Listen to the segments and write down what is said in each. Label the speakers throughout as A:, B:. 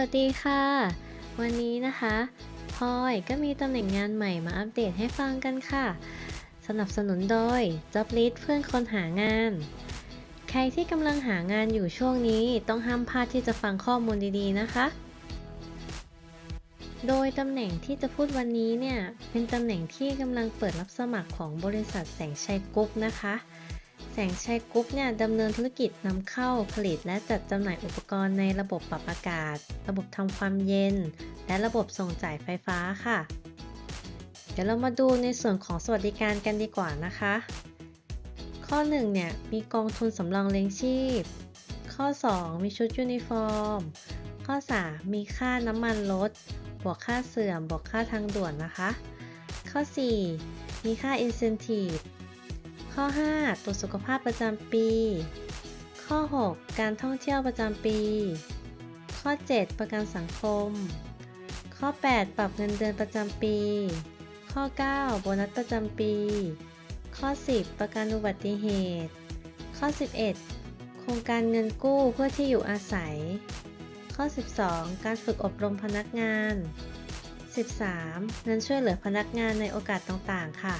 A: วัสดีค่ะ วันนี้นะคะพลอยก็มีตำแหน่งงานใหม่มาอัปเดตให้ฟังกันค่ะ สนับสนุนโดย Joblist เพื่อนคนหางาน ใครที่กำลังหางานอยู่ช่วงนี้ต้องห้ามพลาดที่จะฟังข้อมูลดีๆนะคะ โดยตำแหน่งที่จะพูดวันนี้เนี่ย เป็นตำแหน่งที่กำลังเปิดรับสมัครของบริษัทแสงชัยกรุ๊ปนะคะ แสงชัยกรุ๊ปเนี่ยดำเนินธุรกิจนำเข้าผลิต และจัดจำหน่ายอุปกรณ์ในระบบปรับอากาศ ระบบทำความเย็น และระบบส่งจ่ายไฟฟ้าค่ะ เดี๋ยวเรามาดูในส่วนของสวัสดิการกันดีกว่านะคะ ข้อ1เนี่ยมีกองทุนสำรองเลี้ยงชีพ ข้อ 2 มีชุดยูนิฟอร์ม ข้อ 3 มีค่าน้ำมันรถบวกค่าเสื่อมบวกค่าทางด่วนนะคะ ข้อ 4 มีค่า incentive ข้อ 5 ตรวจสุขภาพประจำปี ข้อ 6 การท่องเที่ยวประจำปี ข้อ 7 ประกันสังคม ข้อ 8 ปรับเงินเดือนประจำปี ข้อ 9 โบนัสประจำปี ข้อ 10 ประกันอุบัติเหตุ ข้อ 11 โครงการเงินกู้เพื่อที่อยู่อาศัย ข้อ 12 การฝึกอบรมพนักงาน 13 เงินช่วยเหลือพนักงานในโอกาสต่างๆ ค่ะ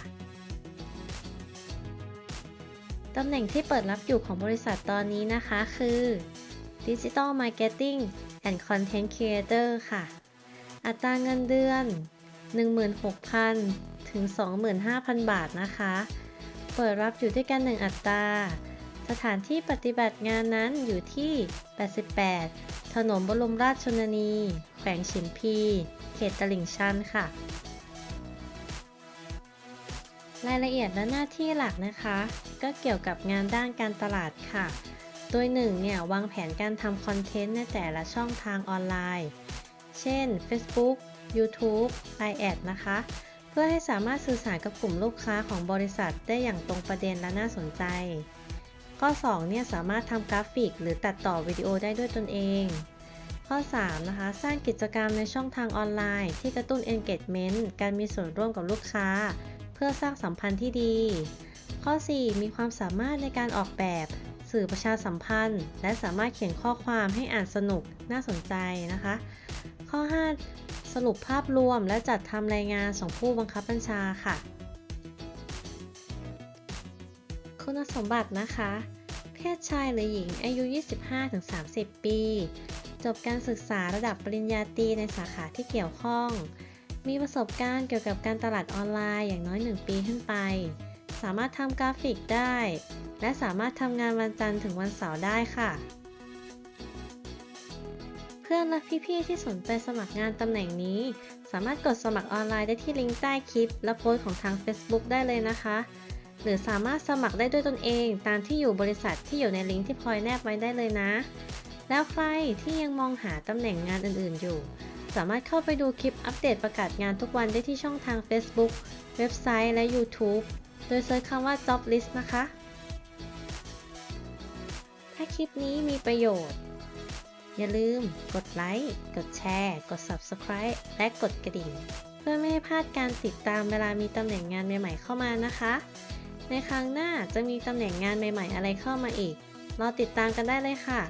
A: ตำแหน่งที่เปิดรับอยู่ของบริษัทตอนนี้นะคะคือ Digital Marketing and Content Creator ค่ะ อัตราเงินเดือน 16,000 ถึง 25,000 บาทนะคะ เปิดรับอยู่ด้วยกัน 1 อัตรา สถานที่ปฏิบัติงานนั้นอยู่ที่ 88 ถนนบรมราชชนนี แขวงฉิมพี เขตตลิ่งชันค่ะรายละเอียดและหน้าที่หลักนะคะ ก็เกี่ยวกับงานด้านการตลาดค่ะ โดยหนึ่งเนี่ยวางแผนการทำคอนเทนต์ในแต่ละช่องทางออนไลน์ เช่น Facebook YouTube i a d นะคะ เพื่อให้สามารถสื่อสารกับกลุ่มลูกค้าของบริษัทได้อย่างตรงประเด็นและน่าสนใจ ข้อ2เนี่ยสามารถทำกราฟิก หรือตัดต่อวิดีโอได้ด้วยตนเอง ข้อ3นะคะสร้างกิจกรรมในช่องทางออนไลน์ ที่กระตุ้น engagement การมีส่วนร่วมกับลูกค้า เพื่อสร้างสัมพันธ์ที่ดี ข้อ 4 มีความสามารถในการออกแบบ สื่อประชาสัมพันธ์ และสามารถเขียนข้อความให้อ่านสนุกน่าสนใจนะคะ ข้อ 5 สรุปภาพรวมและจัดทำรายงานส่งผู้บังคับบัญชาค่ะ คุณสมบัตินะคะ เพศชายหรือหญิงอายุ 25-30 ปี จบการศึกษาระดับปริญญาตรีในสาขาที่เกี่ยวข้อง มีประสบการณ์เกี่ยวกับการตลาดออนไลน์อย่างน้อย 1 ปีขึ้นไป สามารถทำกราฟิกได้ และสามารถทำงานวันจันทร์ถึงวันเสาร์ได้ค่ะ เพื่อนและพี่ๆที่สนใจสมัครงานตำแหน่งนี้ สามารถกดสมัครออนไลน์ได้ที่ลิงก์ใต้คลิป และโพสต์ของทาง Facebook ได้เลยนะคะ หรือสามารถสมัครได้ด้วยตนเองตามที่อยู่บริษัทที่อยู่ในลิงก์ที่พลอยแนบไว้ได้เลยนะ แล้วใครที่ยังมองหาตำแหน่งงานอื่นๆอยู่ สามารถเข้าไปดูคลิปอัปเดตประกาศงานทุกวันได้ที่ช่องทาง Facebook เว็บไซต์และ YouTube โดยเซิร์ชคำว่า Job List นะคะ ถ้าคลิปนี้มีประโยชน์ อย่าลืมกดไลค์ กดแชร์ กด Subscribe และกดกระดิ่ง เพื่อไม่ให้พลาดการติดตามเวลามีตำแหน่งงานใหม่ๆเข้ามานะคะ ในครั้งหน้าจะมีตำแหน่งงานใหม่ๆอะไรเข้ามาอีก รอติดตามกันได้เลยค่ะ